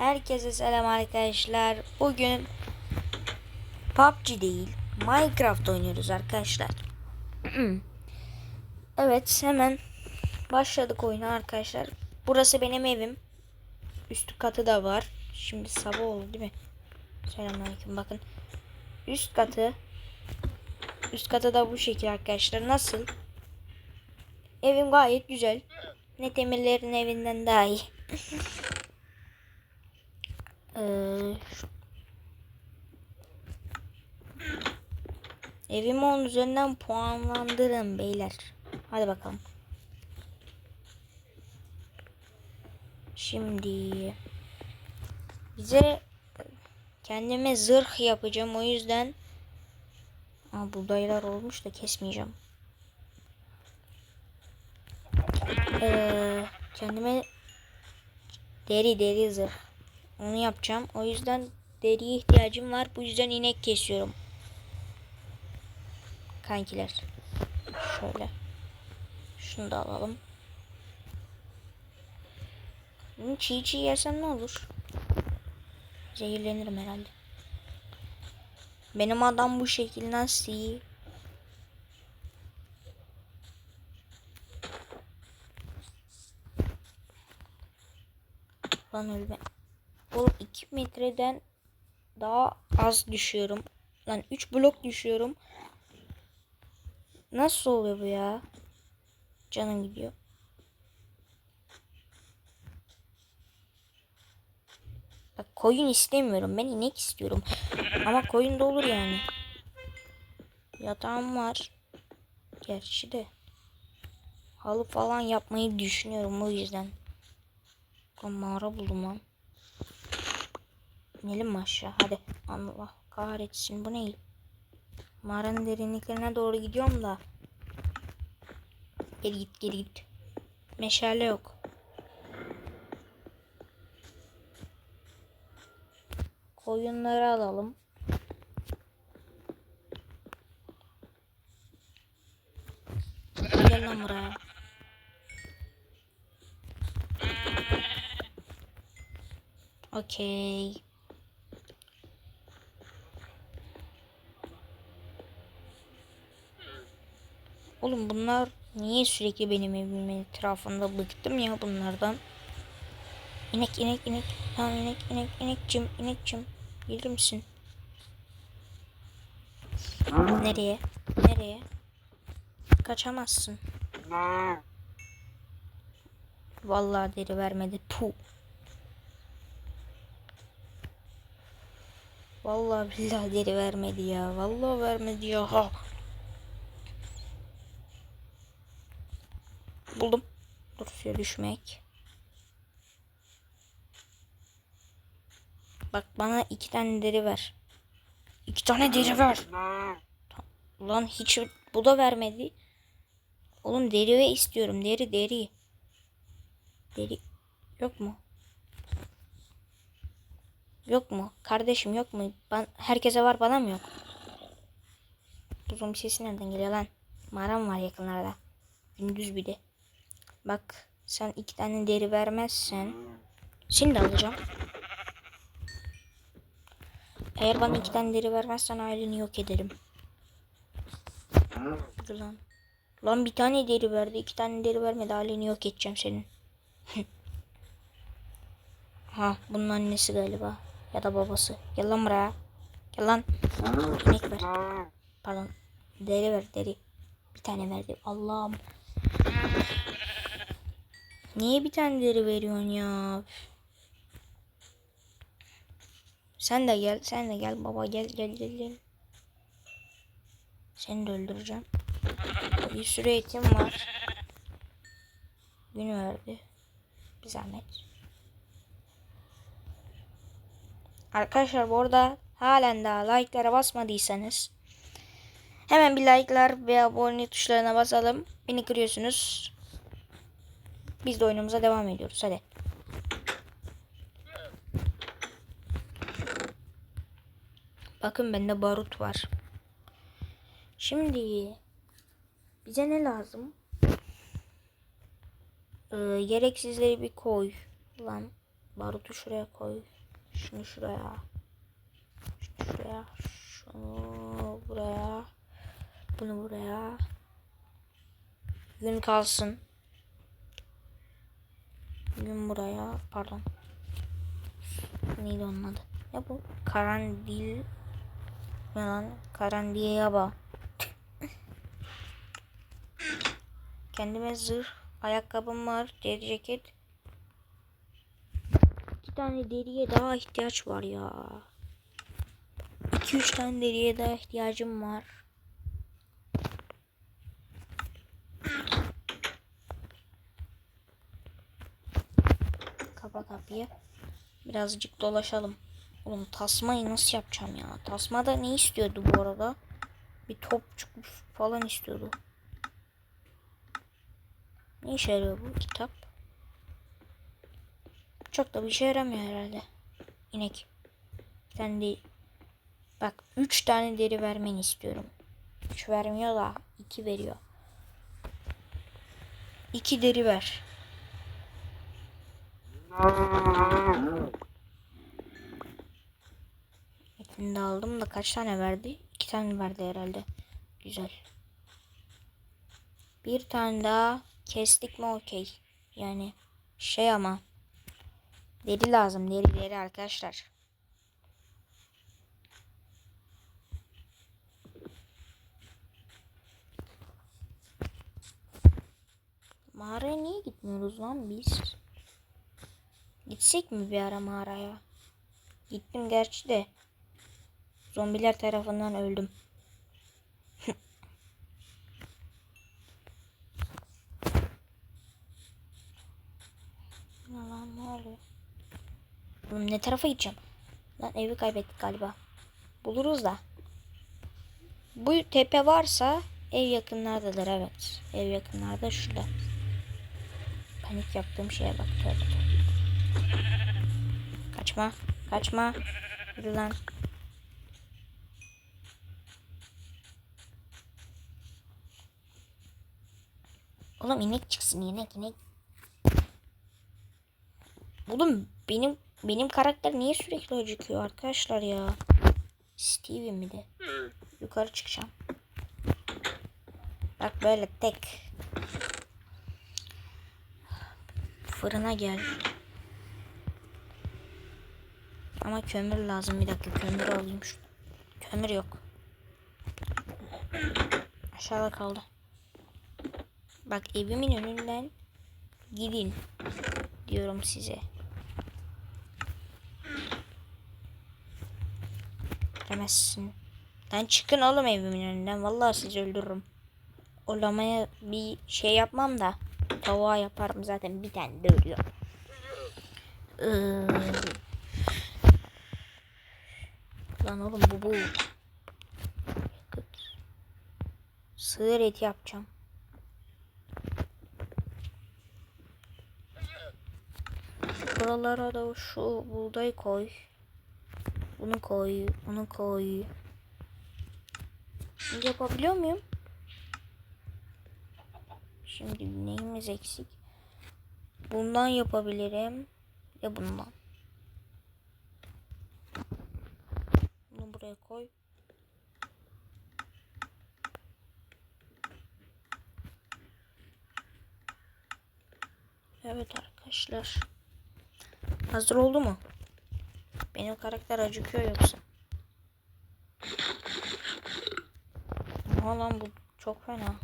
Herkese selam arkadaşlar. Bugün PUBG değil, Minecraft oynuyoruz arkadaşlar. evet, hemen başladık oyuna arkadaşlar. Burası benim evim. Üst katı da var. Şimdi sabah oldu değil mi? Selamünaleyküm. Bakın. Üst katı. Üst katı da bu şekil arkadaşlar. Nasıl? Evim gayet güzel. Net Emirlerin evinden daha iyi. Ee, Evimi onun üzerinden puanlandırın beyler. Hadi bakalım. Şimdi bize kendime zırh yapacağım o yüzden Aa, buğdaylar olmuş da kesmeyeceğim. Ee, kendime deri deri zırh onu yapacağım. O yüzden deriye ihtiyacım var. Bu yüzden inek kesiyorum. Kankiler. Şöyle. Şunu da alalım. Bunu çiğ çiğ yersem ne olur? Zehirlenirim herhalde. Benim adam bu şekil nasıl iyi? Lan ölme. Oğlum 2 metreden daha az düşüyorum. Lan 3 blok düşüyorum. Nasıl oluyor bu ya? Canım gidiyor. Bak koyun istemiyorum. Ben inek istiyorum. Ama koyun da olur yani. Yatağım var. Gerçi de. Halı falan yapmayı düşünüyorum o yüzden. Mağara buldum lan. İnelim mi aşağı? Hadi. Allah kahretsin. Bu ne? Mağaranın derinliklerine doğru gidiyorum da. Geri git geri git. Meşale yok. Koyunları alalım. Gel lan buraya. Okey. Oğlum bunlar niye sürekli benim evimin etrafında bıktım ya bunlardan. İnek inek inek. Tamam inek inek inekçim inekçim. Gelir misin? Nereye? Nereye? Kaçamazsın. Vallahi deri vermedi. Puh. Vallahi billahi deri vermedi ya. Vallahi vermedi ya. Ha. Buldum. Dur suya düşmek. Bak bana iki tane deri ver. İki tane deri ver. Ulan hiç bu da vermedi. Oğlum deri ve istiyorum. Deri deri. Deri yok mu? Yok mu? Kardeşim yok mu? Ben, herkese var bana mı yok? Bu zombi sesi nereden geliyor lan? Mağaram var yakınlarda. Gündüz bir de. Bak sen iki tane deri vermezsen seni de alacağım. Eğer bana iki tane deri vermezsen aileni yok ederim. Lan. Lan bir tane deri verdi. iki tane deri vermedi. Aileni yok edeceğim senin. ha bunun annesi galiba. Ya da babası. Gel lan buraya. Gel lan. İnek ver. Pardon. Deri ver deri. Bir tane verdi. Allah'ım. Niye bir tane veriyorsun ya? Sen de gel, sen de gel baba gel gel gel gel. Seni de öldüreceğim. Bir sürü etim var. Gün verdi. Bir zahmet. Arkadaşlar bu arada halen daha like'lara basmadıysanız hemen bir like'lar ve abone tuşlarına basalım. Beni kırıyorsunuz. Biz de oyunumuza devam ediyoruz. Hadi. Bakın bende barut var. Şimdi bize ne lazım? Ee, gereksizleri bir koy. Lan Barutu şuraya koy. Şunu şuraya. Şunu şuraya. Şunu buraya. Bunu buraya. Gün kalsın. Gün buraya. Pardon. Neydi onun adı? Ne bu? Karandil. Ne lan? Karandiyaba. Kendime zırh, ayakkabım var, deri ceket. İki tane deriye daha ihtiyaç var ya. İki üç tane deriye daha ihtiyacım var. Kapa kapıyı. Birazcık dolaşalım. Oğlum tasmayı nasıl yapacağım ya? Tasmada ne istiyordu bu arada? Bir topçuk falan istiyordu. Ne işe yarıyor bu kitap? Çok da bir işe yaramıyor herhalde. İnek. Sen de bak 3 tane deri vermeni istiyorum. 3 vermiyor da 2 veriyor. 2 deri ver. Etini de aldım da kaç tane verdi? 2 tane verdi herhalde. Güzel. Bir tane daha kestik mi okey. Yani şey ama deri lazım deri deri arkadaşlar. Mağaraya niye gitmiyoruz lan biz? Gitsek mi bir ara mağaraya? Gittim gerçi de zombiler tarafından öldüm. Ne lan ne oluyor? Oğlum ne tarafa gideceğim? Lan evi kaybettik galiba. Buluruz da. Bu tepe varsa ev yakınlardadır evet. Ev yakınlarda şurada. Panik yaptığım şeye bak. Tövbe. Kaçma. Kaçma. Yürü lan. Oğlum inek çıksın inek inek. Oğlum benim benim karakter niye sürekli acıkıyor arkadaşlar ya? Stevie mi de? Yukarı çıkacağım. Bak böyle tek. Fırına gel. Ama kömür lazım bir dakika kömür alayım şunu. Kömür yok. Aşağıda kaldı. Bak evimin önünden gidin diyorum size. Demezsin. Lan çıkın oğlum evimin önünden. Vallahi sizi öldürürüm. Olamaya bir şey yapmam da tavuğa yaparım zaten bir tane de ölüyor. Ee, Lan oğlum bu bu. Sığır eti yapacağım. Buralara da şu buğday koy. Bunu koy, bunu koy. Yapabiliyor muyum? Şimdi neyimiz eksik? Bundan yapabilirim. Ya bundan. Bunu buraya koy. Evet arkadaşlar. Hazır oldu mu? Benim karakter acıkıyor yoksa. Lan bu çok fena.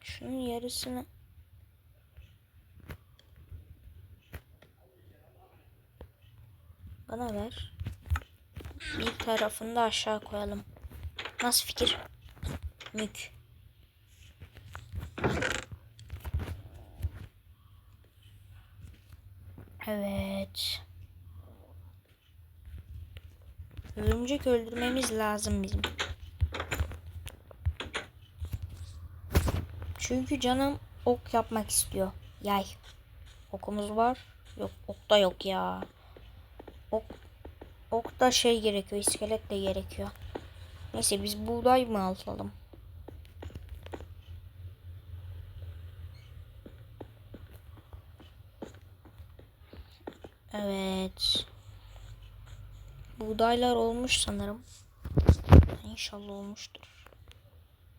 Şunun yarısını bana ver. Bir tarafını da aşağı koyalım. Nasıl fikir? Mük. Evet. Örümcek öldürmemiz lazım bizim. Çünkü canım ok yapmak istiyor. Yay. Okumuz var. Yok ok da yok ya. Ok, ok da şey gerekiyor. iskelet de gerekiyor. Neyse biz buğday mı alalım? Evet. Buğdaylar olmuş sanırım. İnşallah olmuştur.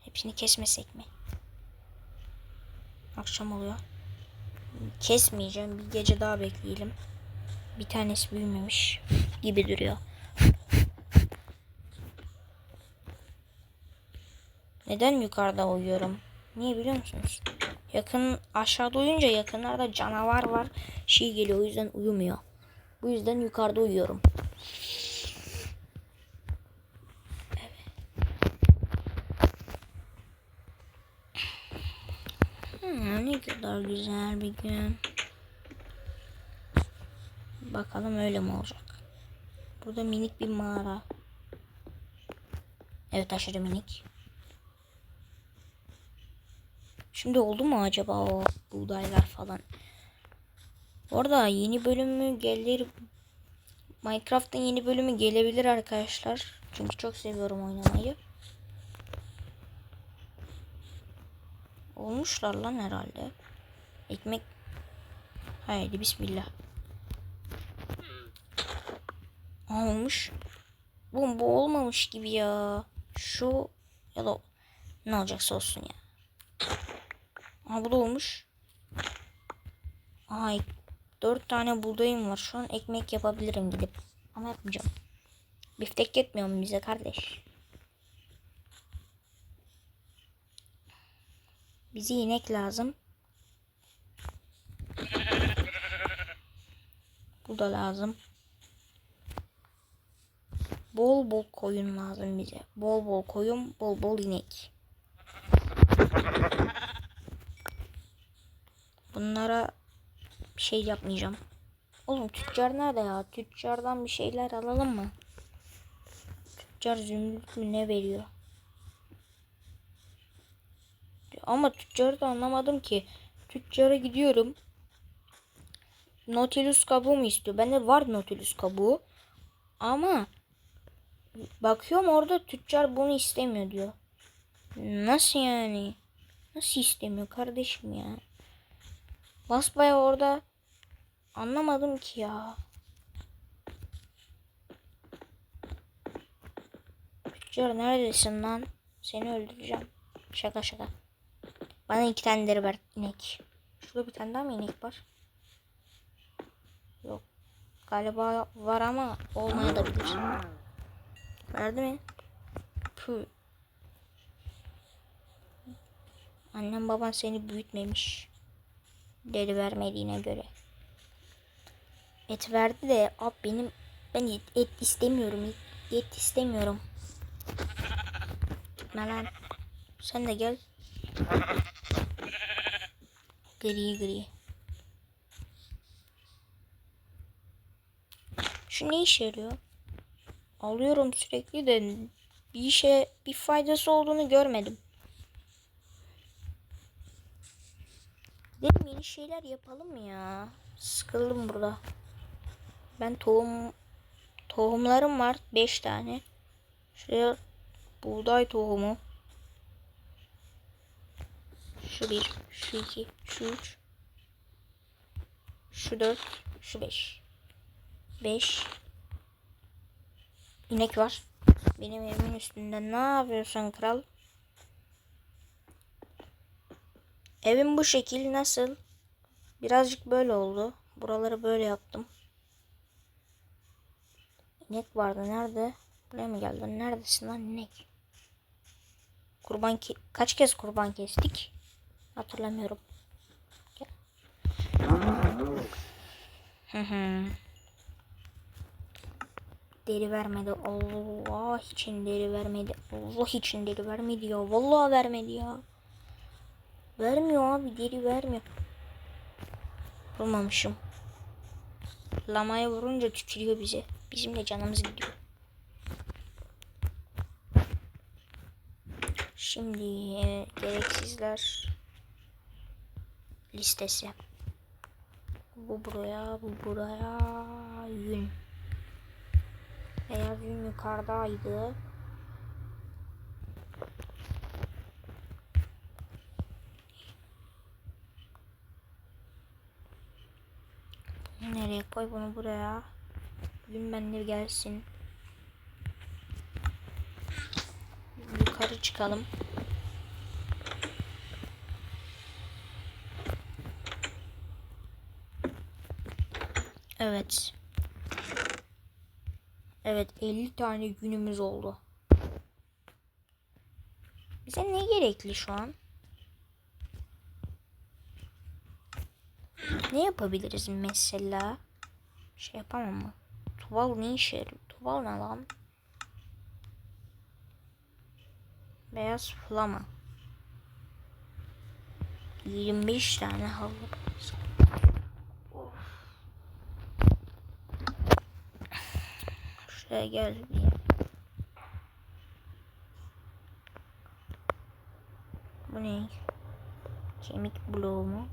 Hepsini kesmesek mi? Akşam oluyor. Kesmeyeceğim. Bir gece daha bekleyelim. Bir tanesi büyümemiş gibi duruyor. Neden yukarıda uyuyorum? Niye biliyor musunuz? Yakın aşağıda uyunca yakınlarda canavar var. Şey geliyor o yüzden uyumuyor. Bu yüzden yukarıda uyuyorum. Hmm, ne kadar güzel bir gün. Bakalım öyle mi olacak? Burada minik bir mağara. Evet aşırı minik. Şimdi oldu mu acaba o buğdaylar falan? Orada yeni bölümü gelir. Minecraft'ın yeni bölümü gelebilir arkadaşlar. Çünkü çok seviyorum oynamayı. Olmuşlar lan herhalde. Ekmek. Haydi bismillah. Aa, olmuş. Bu, olmamış gibi ya. Şu ya da ne olacaksa olsun ya. Aha bu da olmuş. Ay dört tane buğdayım var. Şu an ekmek yapabilirim gidip. Ama yapmayacağım. Biftek yetmiyor mu bize kardeş? Bize inek lazım. Bu da lazım. Bol bol koyun lazım bize. Bol bol koyun, bol bol inek. Bunlara bir şey yapmayacağım. Oğlum tüccar nerede ya? Tüccardan bir şeyler alalım mı? Tüccar zümrüt mü ne veriyor? Ama tüccarı da anlamadım ki. Tüccara gidiyorum. Nautilus kabuğu mu istiyor? Bende var Nautilus kabuğu. Ama bakıyorum orada tüccar bunu istemiyor diyor. Nasıl yani? Nasıl istemiyor kardeşim ya? Basbaya orada anlamadım ki ya. Tüccar neredesin lan? Seni öldüreceğim. Şaka şaka. Bana iki tane deri ver inek. Şurada bir tane daha mı inek var? Yok. Galiba var ama olmayabilir. Verdi mi? Puh. Annem baban seni büyütmemiş. Deri vermediğine göre. Et verdi de ab benim ben et, et istemiyorum. Et, et istemiyorum. Gitme. Sen de gel. Gri gri. Şu ne işe yarıyor? Alıyorum sürekli de bir işe bir faydası olduğunu görmedim. Dedim yeni şeyler yapalım ya. Sıkıldım burada. Ben tohum tohumlarım var 5 tane. Şuraya buğday tohumu. Şu bir, şu iki, şu üç, şu dört, şu beş. Beş. İnek var. Benim evimin üstünde ne yapıyorsun kral? Evim bu şekil nasıl? Birazcık böyle oldu. Buraları böyle yaptım. İnek vardı. Nerede? Buraya mı geldin? Neredesin lan inek? Kurban ki kaç kez kurban kestik? Hatırlamıyorum. Hı hı. Deri vermedi. Allah için deri vermedi. Allah için deri vermedi ya. Vallahi vermedi ya. Vermiyor abi deri vermiyor. Vurmamışım. Lamaya vurunca tükürüyor bize. Bizim de canımız gidiyor. Şimdi e, gereksizler listesi. Bu buraya, bu buraya. Yün. Beyaz yün yukarıdaydı. Nereye koy bunu buraya? Bugün benler gelsin. Yukarı çıkalım. Evet. Evet 50 tane günümüz oldu. Bize ne gerekli şu an? Ne yapabiliriz mesela? Şey yapamam mı? Tuval ne işe? Tuval ne lan? Beyaz flama. 25 tane halı. Şuraya gel bir. Bu ne? Kemik bloğu mu?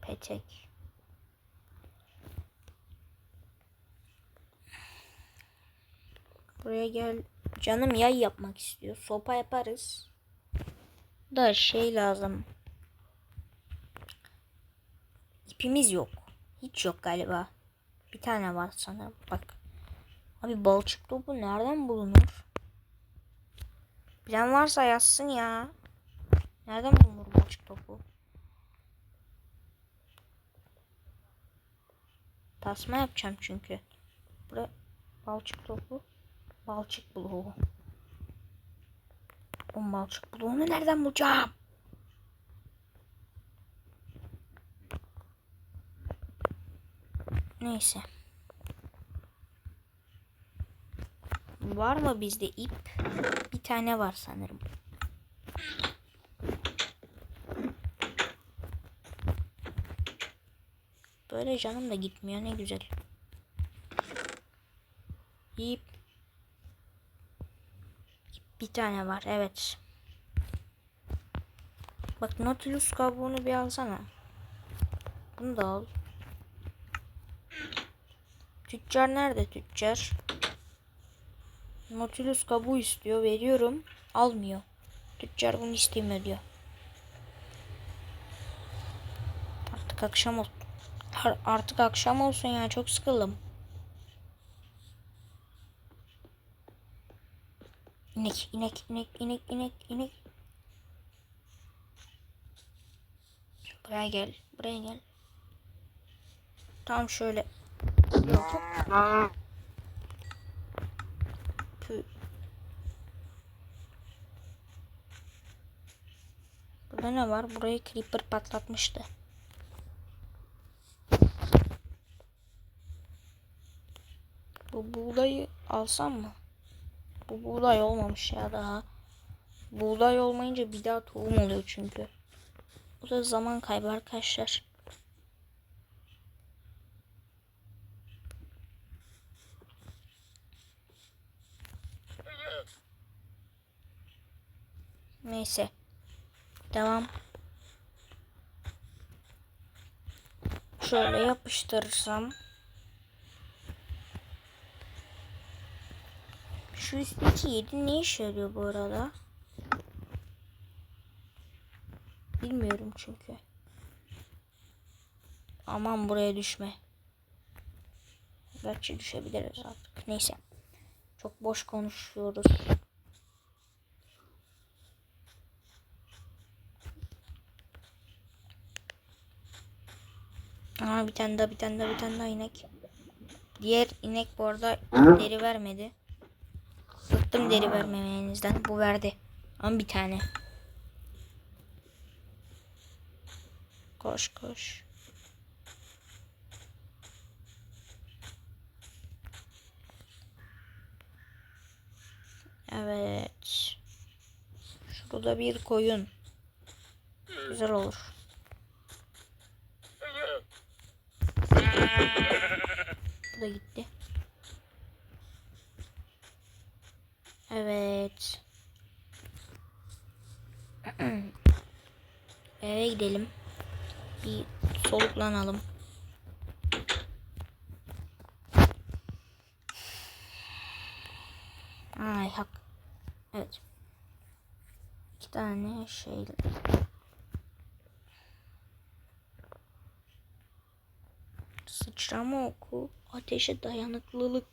Petek. Buraya gel. Canım yay yapmak istiyor. Sopa yaparız. Da şey lazım. İpimiz yok. Hiç yok galiba. Bir tane var sanırım. Bak. Abi balçık topu nereden bulunur? Bilen varsa yazsın ya. Nereden bulunur balçık topu? Tasma yapacağım çünkü. Buraya balçık topu. Balçık bloğu. O balçık bloğunu nereden bulacağım? Neyse. Var mı bizde ip? Bir tane var sanırım. Böyle canım da gitmiyor ne güzel. İp. Bir tane var evet. Bak Nautilus kabuğunu bir alsana. Bunu da al. Tüccar nerede tüccar? Nautilus kabuğu istiyor. Veriyorum. Almıyor. Tüccar bunu istemiyor diyor. Artık akşam oldu. Artık akşam olsun ya. Çok sıkıldım. İnek, inek, inek, inek, inek, inek. Buraya gel. Buraya gel. Tam şöyle. Pü. Burada ne var? Burayı creeper patlatmıştı. Bu buğdayı alsam mı? Bu buğday olmamış ya daha. Buğday olmayınca bir daha tohum oluyor çünkü. Bu da zaman kaybı arkadaşlar. Neyse. Devam. Şöyle yapıştırırsam. Şu üstteki 7 ne işe yarıyor bu arada? Bilmiyorum çünkü. Aman buraya düşme. Gerçi düşebiliriz artık. Neyse. Çok boş konuşuyoruz. Aa bir tane daha bir tane daha bir tane daha inek. Diğer inek bu arada deri vermedi. Bıktım deri vermemenizden. Bu verdi. Ama bir tane. Koş koş. Evet. Şurada bir koyun. Güzel olur. Bu da gitti. Evet. Eve gidelim. Bir soluklanalım. Ay hak. Evet. İki tane şey. Sıçrama oku. Ateşe dayanıklılık.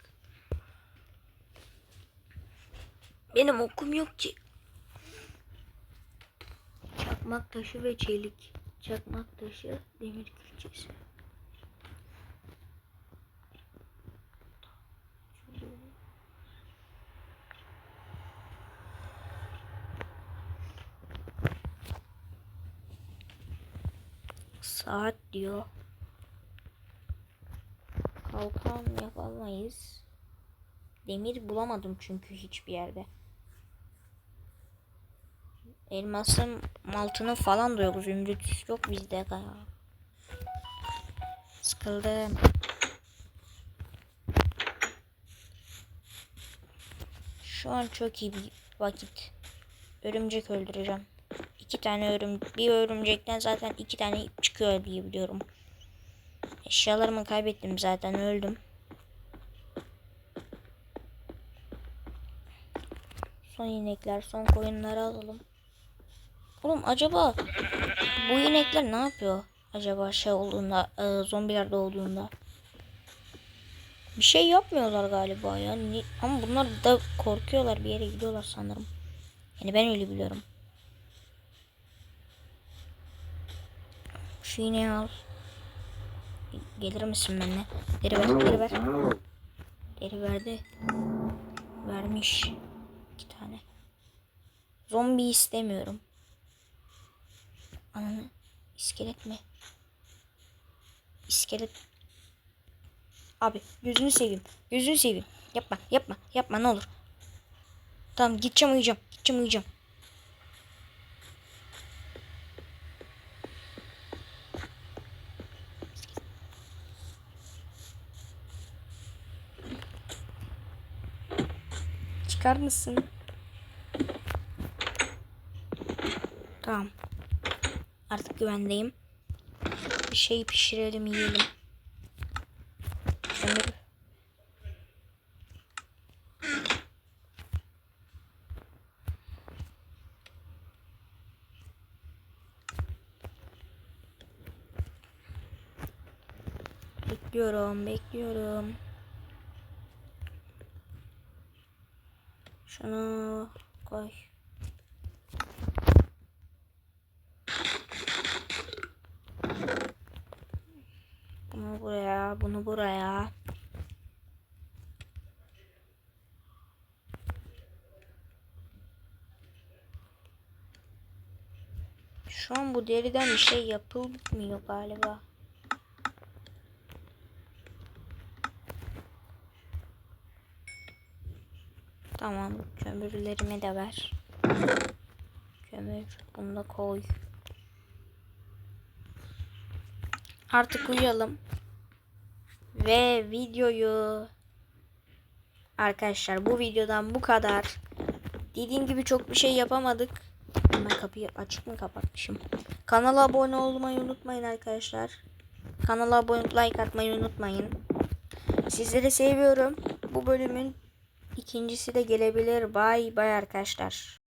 Benim okum yok ki. Çakmak taşı ve çelik. Çakmak taşı, demir külçesi. Saat diyor. Kalkan yapamayız. Demir bulamadım çünkü hiçbir yerde. Elmasın altının falan da yok. Zümrüt yok bizde ya. Sıkıldım. Şu an çok iyi bir vakit. Örümcek öldüreceğim. İki tane örüm bir örümcekten zaten iki tane çıkıyor diye biliyorum. Eşyalarımı kaybettim zaten öldüm. Son inekler, son koyunları alalım. Oğlum acaba bu inekler ne yapıyor? Acaba şey olduğunda, e, zombilerde olduğunda. Bir şey yapmıyorlar galiba ya. Ni- Ama bunlar da korkuyorlar bir yere gidiyorlar sanırım. Yani ben öyle biliyorum. Şu ineği al. Gelir misin benimle? Deri ver, deri ver. Deri verdi. Vermiş. iki tane. Zombi istemiyorum. Ananı. iskelet mi? İskelet. Abi gözünü seveyim. Gözünü seveyim. Yapma yapma yapma ne olur. Tamam gideceğim uyuyacağım. Gideceğim uyuyacağım. Çıkar mısın? Tamam. Artık güvendeyim. Bir şey pişirelim yiyelim. Kömür. Bekliyorum, bekliyorum. Şunu koy. Bunu buraya, bunu buraya. Şu an bu deriden bir şey yapılmıyor galiba. Tamam, kömürlerimi de ver. Kömür, bunu da koy. Artık uyuyalım. Ve videoyu Arkadaşlar bu videodan bu kadar. Dediğim gibi çok bir şey yapamadık. Kapıyı açık mı kapatmışım? Kanala abone olmayı unutmayın arkadaşlar. Kanala abone olup like atmayı unutmayın. Sizleri seviyorum. Bu bölümün ikincisi de gelebilir. Bay bay arkadaşlar.